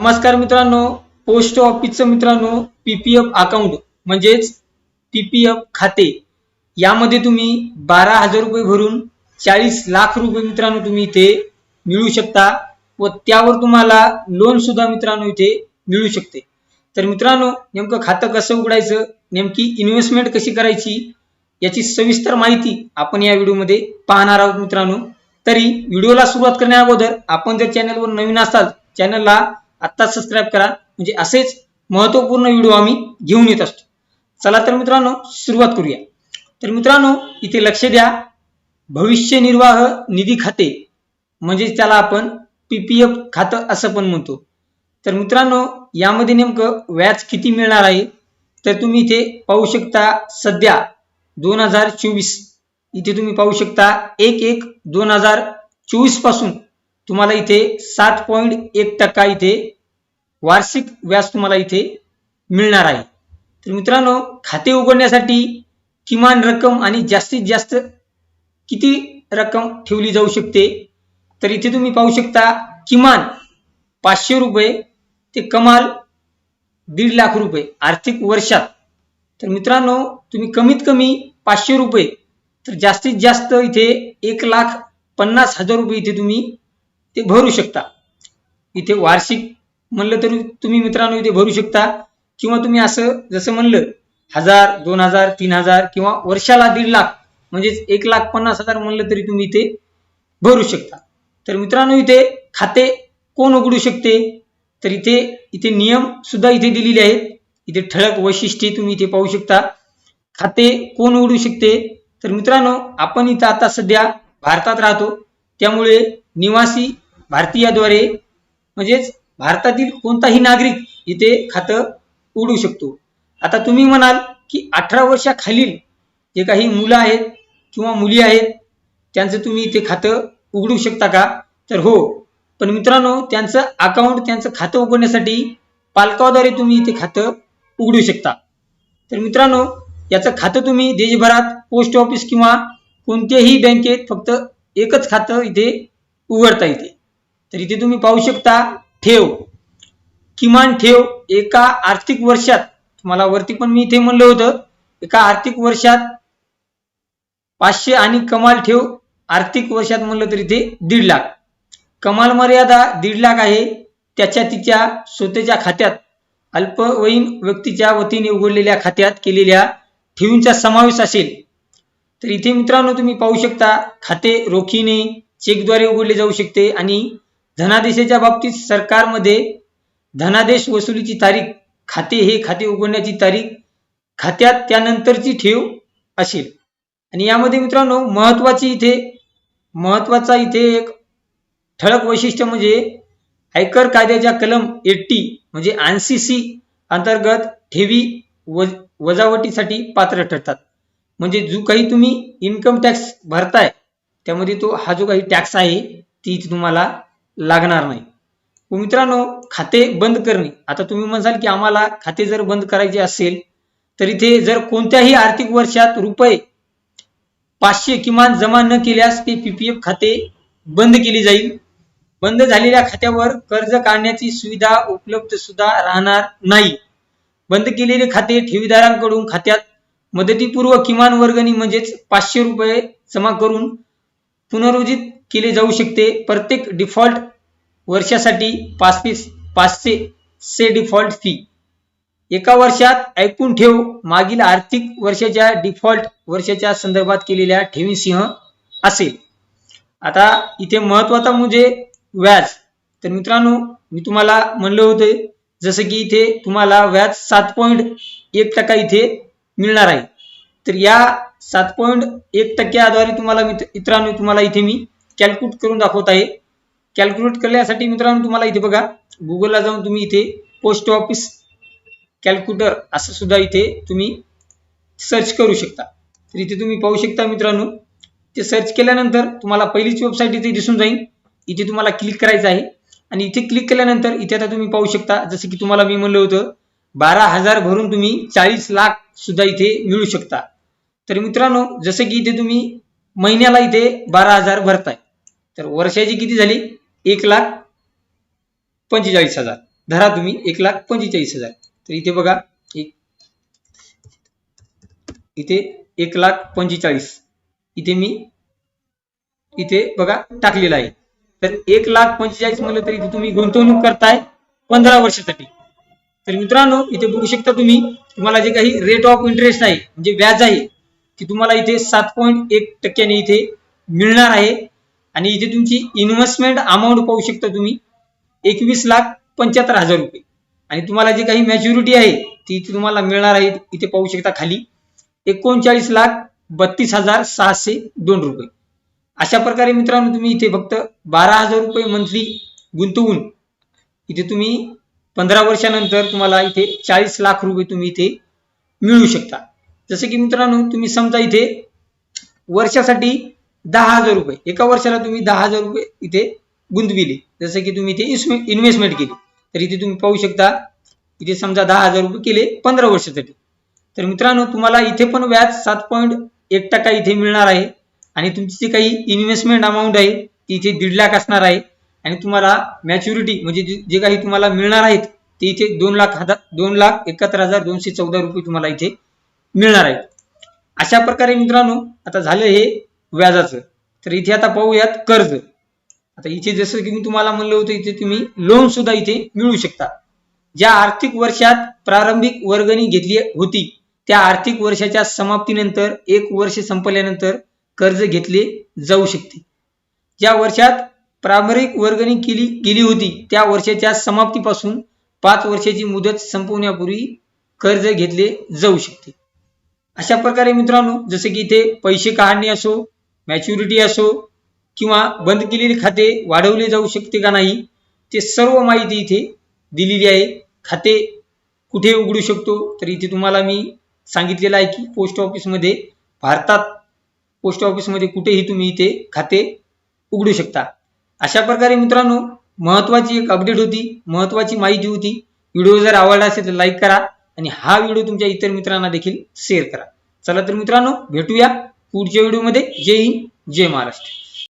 नमस्कार मित्रांनो पोस्ट ऑफिसचं मित्रांनो पीपीएफ अकाउंट म्हणजेच पीपीएफ खाते. यामध्ये तुम्ही बारा हजार रुपये भरून चाळीस लाख रुपये मित्रांनो तुम्ही इथे मिळू शकता व त्यावर तुम्हाला लोन सुद्धा मित्रांनो इथे मिळू शकते. तर मित्रांनो नेमकं खातं कसं उघडायचं नेमकी इन्व्हेस्टमेंट कशी करायची याची सविस्तर माहिती आपण या व्हिडिओमध्ये पाहणार आहोत मित्रांनो. तरी व्हिडिओला सुरुवात करण्या अगोदर आपण जर चॅनलवर नवीन असाल चॅनलला आत्ता सबस्क्राईब करा. म्हणजे असेच महत्त्वपूर्ण व्हिडिओ आम्ही घेऊन येत असतो. चला तर मित्रांनो सुरुवात करूया. तर मित्रांनो इथे लक्ष द्या. भविष्य निर्वाह निधी खाते. म्हणजे त्याला आपण पीपीएफ खातं असं पण म्हणतो. तर मित्रांनो यामध्ये नेमकं व्याज किती मिळणार आहे? तर तुम्ही इथे पाहू शकता सध्या दोन हजार चोवीस. इथे तुम्ही पाहू शकता एक एक दोन हजार चोवीसपासून तुम्हाला इथे सात पॉईंट एक टक्का इथे वार्षिक व्याज तुम्हाला इथे मिळणार आहे. तर मित्रांनो खाते उघडण्यासाठी किमान रक्कम आणि जास्तीत जास्त किती रक्कम ठेवली जाऊ शकते? तर इथे तुम्ही पाहू शकता किमान पाचशे रुपये ते कमाल दीड लाख रुपये आर्थिक वर्षात. तर मित्रांनो तुम्ही कमीत कमी पाचशे रुपये तर जास्तीत जास्त इथे एक लाख पन्नास हजार रुपये इथे तुम्ही ते भरू शकता. इथे वार्षिक म्हणलं तरी तुम्ही मित्रांनो इथे भरू शकता. किंवा तुम्ही असं जसं म्हणलं हजार दोन हजार तीन हजार किंवा वर्षाला दीड लाख म्हणजेच एक लाख पन्नास हजार म्हणलं तरी तुम्ही इथे भरू शकता. तर मित्रांनो इथे खाते कोण उघडू शकते? तर इथे इथे नियम सुद्धा इथे दिलेले आहेत. इथे ठळक वैशिष्ट्ये तुम्ही इथे पाहू शकता. खाते कोण उघडू शकते? तर मित्रांनो आपण इथं आता सध्या भारतात राहतो. त्यामुळे निवासी भारतीयाद्वारे म्हणजेच भारतातील कोणताही नागरिक इथे खातं उघडू शकतो. आता तुम्ही म्हणाल की अठरा वर्षाखालील जे काही मुलं आहेत किंवा मुली आहेत त्यांचं तुम्ही इथे खातं उघडू शकता का? तर हो. पण मित्रांनो त्यांचं अकाउंट त्यांचं खातं उघडण्यासाठी पालकाद्वारे तुम्ही इथे खातं उघडू शकता. तर मित्रांनो याचं खातं तुम्ही देशभरात पोस्ट ऑफिस किंवा कोणत्याही बँकेत फक्त एकच खातं इथे उघडता येते. तर इथे तुम्ही पाहू शकता ठेव. किमान ठेव एका आर्थिक वर्षात तुम्हाला वरती पण मी इथे म्हणलं होतं एका आर्थिक वर्षात पाचशे आणि कमाल ठेव आर्थिक वर्षात म्हणलं तर इथे दीड लाख. कमाल मर्यादा दीड लाख आहे त्याच्या तिच्या स्वतःच्या खात्यात अल्पवयीन व्यक्तीच्या वतीने उघडलेल्या खात्यात केलेल्या ठेवींचा समावेश असेल. तर इथे मित्रांनो तुम्ही पाहू शकता खाते रोखीने चेकद्वारे उघडले जाऊ शकते आणि धनादेशाच्या बाबतीत सरकारमध्ये धनादेश वसुलीची तारीख खाते हे खाते उघडण्याची तारीख खात्यात त्यानंतरची ठेव असेल. आणि यामध्ये मित्रांनो महत्वाची इथे महत्त्वाचा इथे एक ठळक वैशिष्ट्य म्हणजे आयकर कायद्याच्या कलम एट्टी म्हणजे ऐंशी सी अंतर्गत ठेवी वज वजावटीसाठी पात्र ठरतात. म्हणजे जो काही तुम्ही इन्कम टॅक्स भरताय त्यामध्ये तो हा जो काही टॅक्स आहे ती इथे तुम्हाला लागणार नाही. मित्रांनो खाते बंद करणे. आता तुम्ही म्हणसाल की आम्हाला खाते जर बंद करायचे असेल तर इथे जर कोणत्याही आर्थिक वर्षात रुपये पाचशे किमान जमा न केल्यास ते पीपीएफ खाते बंद केले जाईल. बंद झालेल्या खात्यावर कर्ज काढण्याची सुविधा उपलब्ध सुद्धा राहणार नाही. बंद केलेले खाते ठेवीदारांकडून खात्यात. मदतीपूर्व किमान वर्गणी म्हणजेच पाचशे रुपये जमा करून पुनरुज्जीत केले जाऊ शकते. प्रत्येक डिफॉल्ट वर्षासाठी पाचशे पाचशे से डिफॉल्ट फी एका वर्षात ऐकून ठेव मागील आर्थिक वर्षाच्या डिफॉल्ट वर्षाच्या संदर्भात केलेल्या ठेवींसह असेल. आता इथे महत्त्वाचा म्हणजे व्याज. तर मित्रांनो मी तुम्हाला म्हणलं होतं जसं की इथे तुम्हाला व्याज सात पॉईंट एक टक्का इथे मिळणार आहे. तर या सात पॉईंट एक टक्क्याद्वारे तुम्हाला मित्रांनो तुम्हाला इथे मी कॅल्क्युलेट करून दाखवत आहे. कॅल्क्युलेट करण्यासाठी मित्रांनो तुम्हाला इथे बघा गुगलला जाऊन तुम्ही इथे पोस्ट ऑफिस कॅल्क्युलेटर असं सुद्धा इथे तुम्ही सर्च करू शकता. तर इथे तुम्ही पाहू शकता मित्रांनो ते सर्च केल्यानंतर तुम्हाला पहिलीच वेबसाईट इथे दिसून जाईल. इथे तुम्हाला क्लिक करायचं आहे. आणि इथे क्लिक केल्यानंतर इथे आता तुम्ही पाहू शकता जसं की तुम्हाला मी म्हणलं होतं बारा हजार भरून तुम्ही चाळीस लाख सुद्धा इथे मिळू शकता. तर मित्रांनो जसं की इथे तुम्ही महिन्याला इथे बारा हजार भरताय. तर वर्षाची किती झाली? एक लाख पंचेचाळीस हजार. धरा तुम्ही एक लाख पंचेचाळीस हजार. तर इथे बघा एक इथे एक लाख पंचेचाळीस. इथे मी इथे बघा टाकलेला आहे. तर एक लाख पंचेचाळीस म्हणलं तर इथे तुम्ही गुंतवणूक करताय पंधरा वर्षासाठी. तर मित्रांनो इथे बघू शकता तुम्ही तुम्हाला जे काही रेट ऑफ इंटरेस्ट आहे म्हणजे व्याज आहे की तुम्हाला इथे सात पॉईंट एक टक्क्याने इथे मिळणार आहे. आणि इथे तुमची इन्व्हेस्टमेंट अमाऊंट पाहू शकता तुम्ही. एकवीस लाख पंच्याहत्तर हजार रुपये. आणि तुम्हाला जी काही मॅच्युरिटी आहे ती इथे तुम्हाला मिळणार आहे इथे पाहू शकता खाली. एकोणचाळीस लाख बत्तीस हजार सहाशे दोन रुपये. अशा प्रकारे मित्रांनो तुम्ही इथे फक्त बारा हजार रुपये मंथली गुंतवून इथे तुम्ही पंधरा वर्षानंतर तुम्हाला इथे चाळीस लाख रुपये तुम्ही इथे मिळू शकता. जसं की मित्रांनो तुम्ही समजा इथे वर्षासाठी दहा हजार रुपये एका वर्षाला तुम्ही दहा हजार रुपये इथे गुंतविले. जसं की तुम्ही इथे इन्व्हेस्टमेंट केली. तर इथे तुम्ही पाहू शकता इथे समजा दहा हजार रुपये केले पंधरा वर्षासाठी. तर मित्रांनो तुम्हाला इथे पण व्याज सात पॉईंट एक टक्का इथे मिळणार आहे. आणि तुमची जी काही इन्व्हेस्टमेंट अमाऊंट आहे ती इथे दीड लाख असणार आहे. आणि तुम्हाला मॅच्युरिटी म्हणजे जे काही तुम्हाला मिळणार आहेत ते इथे दोन लाख हजार दोन लाख एकाहत्तर हजार दोनशे चौदा रुपये तुम्हाला इथे मिळणार आहेत. अशा प्रकारे मित्रांनो आता झालं हे व्याजाचं. तर इथे आता पाहूयात कर्ज. आता इथे जसं की मी तुम्हाला म्हणलं होतं इथे तुम्ही लोन सुद्धा इथे मिळू शकता. ज्या आर्थिक वर्षात प्रारंभिक वर्गणी घेतली होती त्या आर्थिक वर्षाच्या समाप्तीनंतर एक वर्ष संपल्यानंतर कर्ज घेतले जाऊ शकते. ज्या वर्षात प्रारंभिक वर्गणी केली गेली होती त्या वर्षाच्या समाप्तीपासून पाच वर्षाची मुदत संपवण्यापूर्वी कर्ज घेतले जाऊ शकते. अशा प्रकारे मित्रांनो जसे की इथे पैसे काढणे असो मॅच्युरिटी असो किंवा बंद केलेले खाते वाढवले जाऊ शकते का नाही ते सर्व माहिती इथे दिलेली आहे. खाते कुठे उघडू शकतो तर इथे तुम्हाला मी सांगितलेलं आहे की पोस्ट ऑफिसमध्ये भारतात पोस्ट ऑफिसमध्ये कुठेही तुम्ही इथे खाते उघडू शकता. अशा प्रकारे मित्रांनो महत्वाची एक अपडेट होती महत्वाची माहिती होती. व्हिडिओ जर आवडला असेल तर लाईक करा. आणि हा व्हिडिओ तुमच्या इतर मित्रांना देखील शेअर करा. चला तर मित्रांनो भेटूया पुढच्या व्हिडिओमध्ये जय हिंद जय महाराष्ट्र.